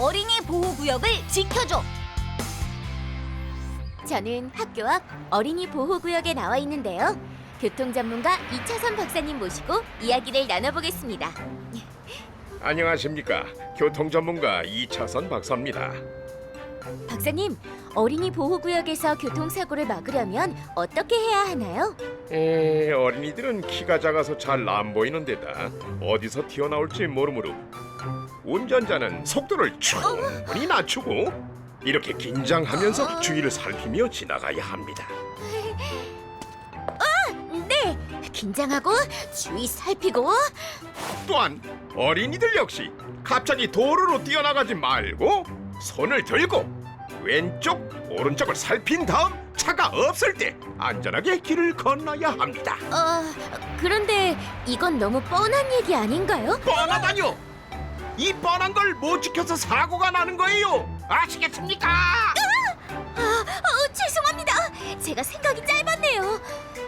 어린이 보호구역을 지켜줘. 저는 학교 앞 어린이 보호구역에 나와 있는데요. 교통 전문가 이차선 박사님 모시고 이야기를 나눠보겠습니다. 안녕하십니까 교통 전문가 이차선 박사입니다. 박사님, 어린이 보호구역에서 교통사고를 막으려면 어떻게 해야 하나요? 에, 어린이들은 키가 작아서 잘 안 보이는 데다 어디서 튀어나올지 모르므로 운전자는 속도를 충분히 낮추고 이렇게 긴장하면서 주위를 살피며 지나가야 합니다. 네, 긴장하고 주의 살피고 또한 어린이들 역시 갑자기 도로로 뛰어나가지 말고 손을 들고 왼쪽 오른쪽을 살핀 다음 차가 없을 때 안전하게 길을 건너야 합니다. 어, 그런데 이건 너무 뻔한 얘기 아닌가요? 뻔하다뇨! 이 뻔한 걸 못 지켜서 사고가 나는 거예요. 아시겠습니까? 어, 죄송합니다. 제가 생각이 짧았네요.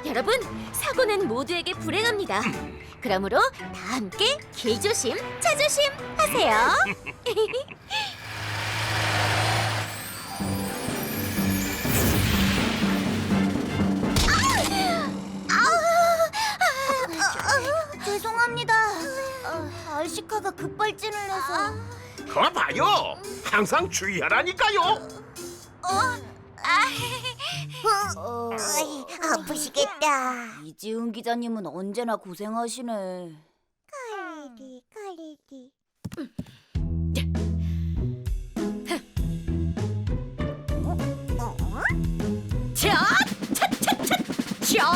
여러분, 사고는 모두에게 불행합니다. 그러므로 다 함께 길조심, 차조심 하세요. 알시카가 급발진을 해서. 거 봐요. 항상 주의하라니까요. 어, 아프시겠다. 이지훈 기자님은 언제나 고생하시네. 칼리 칼리. 자, 차차차, 자.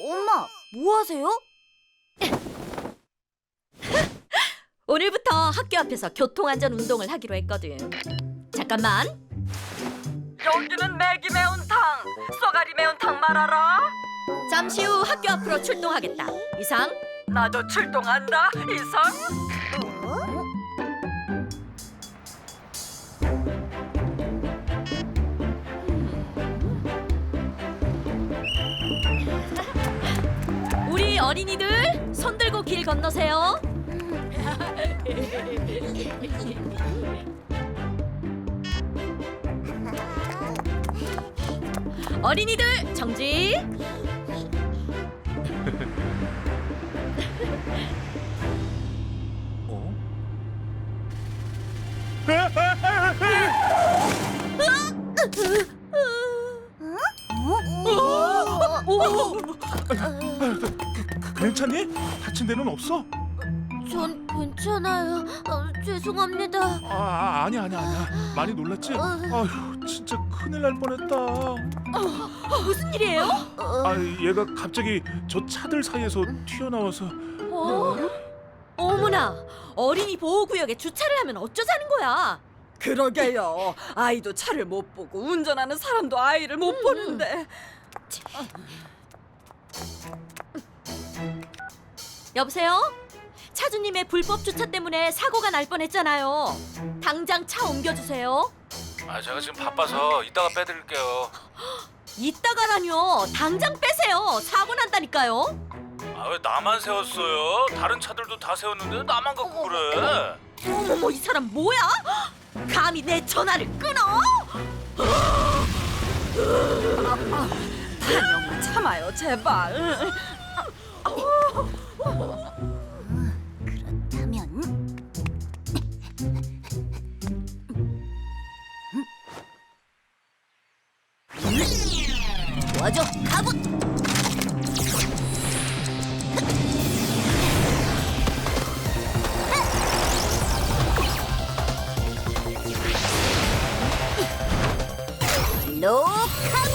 엄마, 뭐 하세요? 오늘부터 학교 앞에서 교통안전 운동을 하기로 했거든. 잠깐만. 여기는 매기 매운탕, 쏘가리 매운탕 말아라. 잠시 후 학교 앞으로 출동하겠다. 이상. 나도 출동한다. 이상. 우리 어린이들 손 들고 길 건너세요. 어린이들 정지. 괜찮니? 다친 데는 없어? 전 괜찮아요. 어, 죄송합니다. 아, 아 아니야 아니야 아니야 많이 놀랐지? 아휴 진짜 큰일 날 뻔했다 무슨 일이에요? 아 얘가 갑자기 저 차들 사이에서 튀어나와서 어? 어머나 어린이 보호구역에 주차를 하면 어쩌자는 거야? 그러게요. 아이도 차를 못 보고 운전하는 사람도 아이를 못 보는데. 여보세요? 차주님의 불법 주차 때문에 사고가 날 뻔했잖아요. 당장 차 옮겨주세요. 아 제가 지금 바빠서 이따가 빼드릴게요. 이따가라뇨. 당장 빼세요. 사고 난다니까요. 아 왜 나만 세웠어요? 다른 차들도 다 세웠는데 나만 갖고 그래? 어머머 이 사람 뭐야? 감히 내 전화를 끊어? 한영아 참아요 제발. 가봇. 로카봇.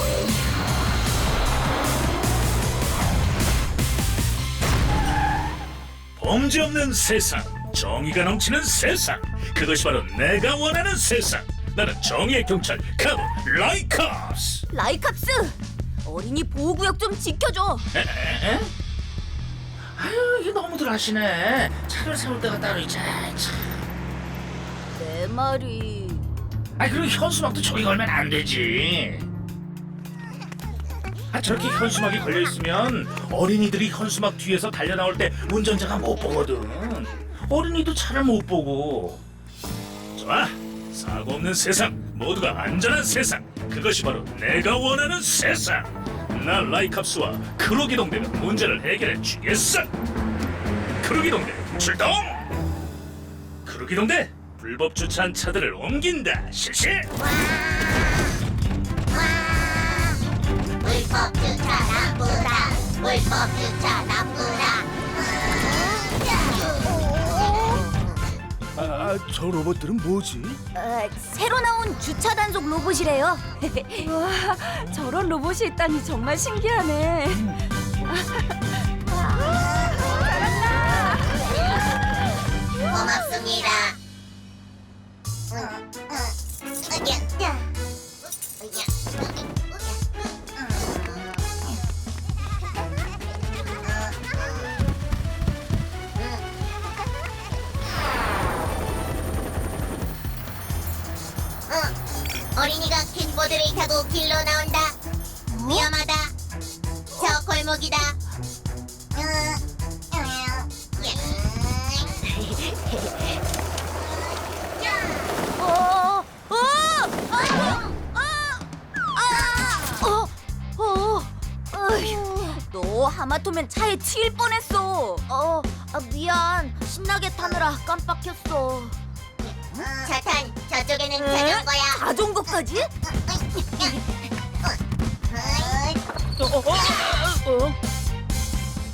범죄 없는 세상, 정의가 넘치는 세상. 그것이 바로 내가 원하는 세상. 나는 정의의 경찰 라이카스. 라이캅스, 어린이 보호구역 좀 지켜줘. 아유 이게 너무들 하시네 차를 세울 때가 따로 있지 참. 내 말이. 아 그리고 현수막도 저기 걸면 안 되지 아 저렇게 현수막이 걸려 있으면 어린이들이 현수막 뒤에서 달려 나올 때 운전자가 못 보거든 어린이도 차를 못 보고. 좋아. 사고 없는 세상, 모두가 안전한 세상. 그것이 바로 내가 원하는 세상. 나 라이캅스와 크로기 동대가 문제를 해결해 주겠어. 크로기 동대 출동. 크로기 동대 불법 주차한 차들을 옮긴다. 실시. 불법 주차 나쁘다. 불법 주차 나쁘다. 아, 아, 저 로봇들은 뭐지? 어, 새로 나온 주차 단속 로봇이래요. 와, 저런 로봇이 있다니 정말 신기하네. 고맙습니다. 타고 길로 나온다. 위험하다. 저 골목이다. 예. 어, 어, 어, 어, 어, 너 하마터면 차에 치일 뻔했어. 어, 아, 미안. 신나게 타느라 깜빡했어. 자탄, 저쪽에는 에? 자전거야. 자전거까지? 어,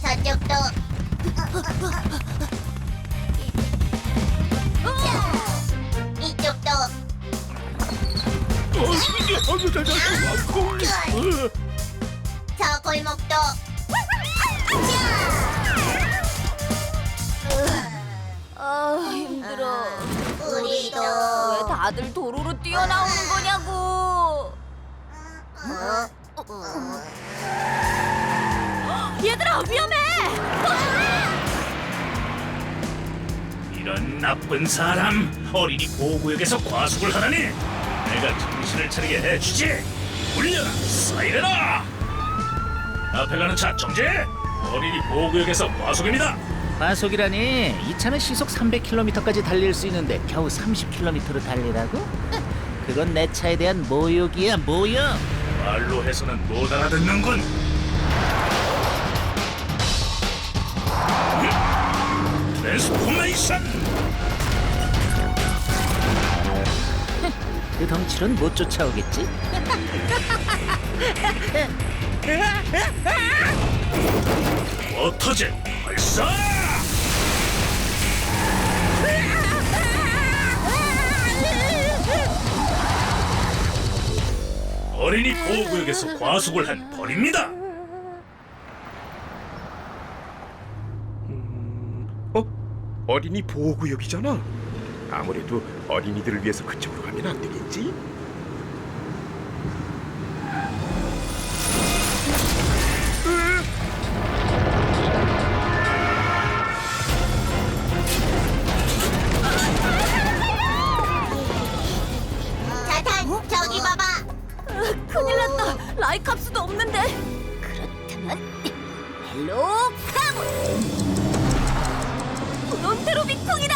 저쪽도. 이쪽도. 어, 이게 아주 잘 어, 저 골목도. 아, 힘들어. 우리도. 왜 다들 도로로 뛰어나오는 거냐고. 얘들아 위험해. 이런 나쁜 사람 어린이 보호구역에서 과속을 하다니! 내가 정신을 차리게 해주지! 울려라 사이렌아 앞에 가는 차 정지 어린이 보호구역에서 과속입니다! 과속이라니 이 차는 시속 300km까지 달릴 수 있는데 겨우 30km로 달리라고? 그건 내 차에 대한 모욕이야 모욕 말로 해서는 못 알아듣는군. 트랜스포메이션 그 덩치로는 못 쫓아오겠지? 워터젯 발사 어린이 보호구역에서 과속을 한 벌입니다 어? 어린이 보호구역이잖아. 아무래도 어린이들을 위해서 그쪽으로 가면 안 되겠지? 로 카본. 브론테로 빅통이다.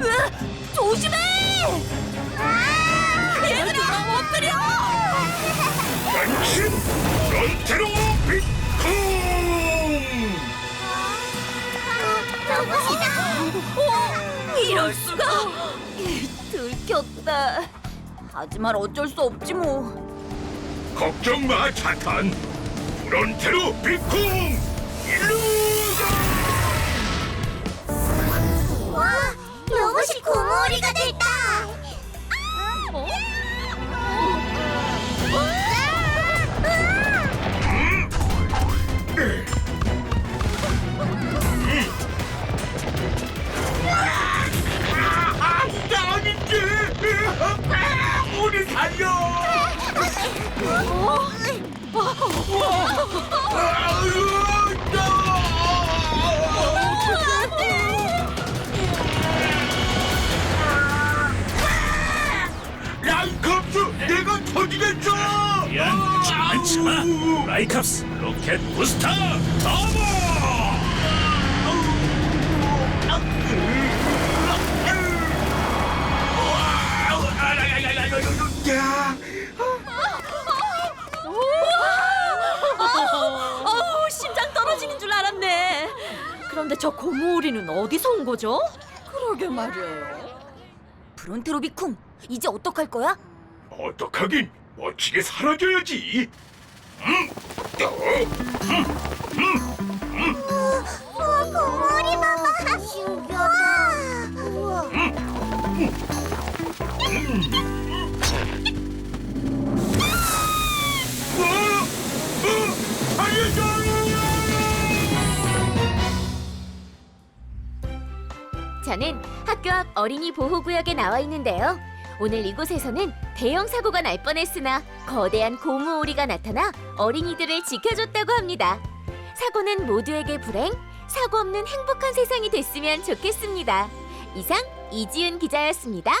으아, 조심해! 얘들아 엎드려! 변신 론테로 빅콩 어, 이럴 수가! 들켰다. 하지만 어쩔 수 없지 뭐. 걱정 마, 차탄. 프론테로 빅콩 일루가! 와, 로봇이 고무오리가 됐 아이캅스 로켓 부스터 터보! 심장 떨어지는 줄 알았네. 그런데 저 고무오리는 어디서 온 거죠? 그러게 말이에요. 브론테로비쿵, 이제 어떡할 거야? 어떡하긴 멋지게 사라져야지. 음, 저는 학교 앞 어린이 보호구역에 나와 있는데요. 오늘 이곳에서는 대형 사고가 날 뻔했으나 거대한 고무오리가 나타나 어린이들을 지켜줬다고 합니다. 사고는 모두에게 불행, 사고 없는 행복한 세상이 됐으면 좋겠습니다. 이상 이지은 기자였습니다.